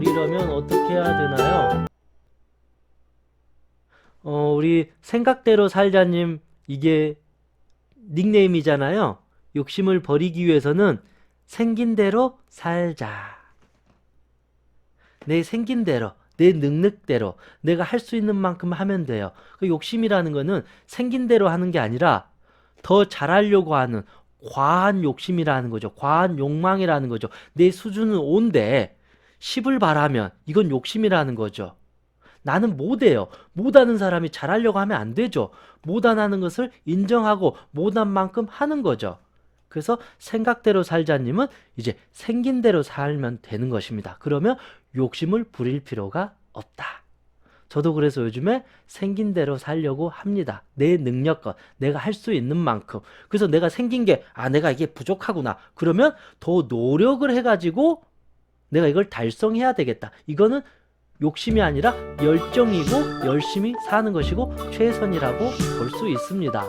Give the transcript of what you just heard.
거면 어떻게 해야 되나요? 어, 우리 생각대로 살자님 이게 닉네임이잖아요. 욕심을 버리기 위해서는 생긴 대로 살자. 내 생긴 대로, 내 능력대로 내가 할 수 있는 만큼 하면 돼요. 그 욕심이라는 거는 생긴 대로 하는 게 아니라 더 잘하려고 하는 과한 욕심이라는 거죠. 과한 욕망이라는 거죠. 내 수준은 온데 10을 바라면 이건 욕심이라는 거죠. 나는 못해요. 못하는 사람이 잘하려고 하면 안 되죠. 못하는 것을 인정하고 못한 만큼 하는 거죠. 그래서 생각대로 살자님은 이제 생긴 대로 살면 되는 것입니다. 그러면 욕심을 부릴 필요가 없다. 저도 그래서 요즘에 생긴 대로 살려고 합니다. 내 능력껏 내가 할 수 있는 만큼. 그래서 내가 생긴 게, 아, 내가 이게 부족하구나. 그러면 더 노력을 해가지고 내가 이걸 달성해야 되겠다. 이거는 욕심이 아니라 열정이고 열심히 사는 것이고 최선이라고 볼 수 있습니다.